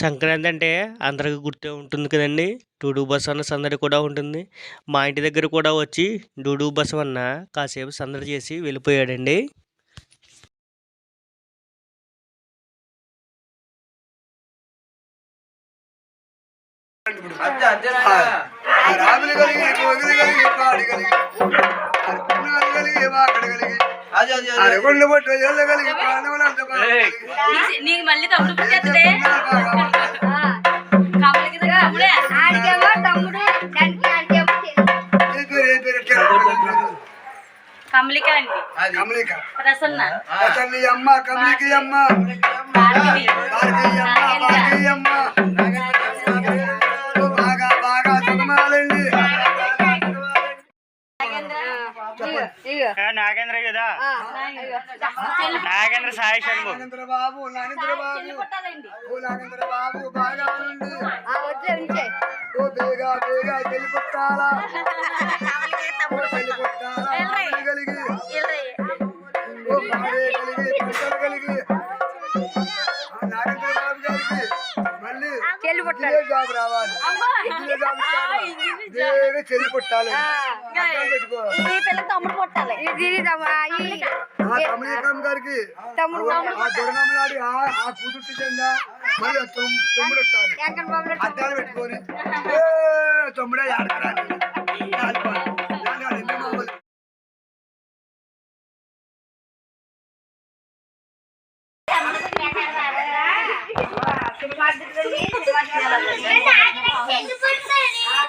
సంక్రాంతి అంటే అందరికి గుర్తే ఉంటుంది కదండి. డూడు బసవన్న సందడి కూడా ఉంటుంది. మా ఇంటి దగ్గర కూడా వచ్చి డూడు బసవన్న కాసేపు సందడి చేసి వెళ్ళిపోయాడండి. రాములు కలిగి కోగిలి కమలిక అండి. కమలిక. ప్రసన్న. తల్లి అమ్మ కమలికి అమ్మ భార్గవి భారతీయ అమ్మ భారతీయ అమ్మ బాగా బాగా సుఖమాలండి ఇగో నాగేంద్ర కదా. నాగేంద్ర. సాయి శర్మ. నాగేంద్ర బాబు నాగేంద్ర బాబు నాగేంద్ర బాబు బాగా ఓ చెల్లి పుట్టాలి ఇదే జాబ్ రావాలి ఇదే జాబ్ రావాలి వేరే చెల్లి పుట్టాలి అర్థం పెట్టుకో ఈ పిల్లకి తమ్ముడు పుట్టాలి ఇది దీని తమ్ము- ఆ, ఈ ఆ కమలీకం గారికి తమ్ముడు ఆ దొరనమ్మలాడి ఆ ఆ కూతురు చెందా మళ్ళీ ఆ తొమ్- తొమ్మిది వస్తాడు వెంకట బాబులో అద్దాలు పెట్టుకొని ఏ తొమ్మిడే ఆడతారా 아니+아니그게무 슨?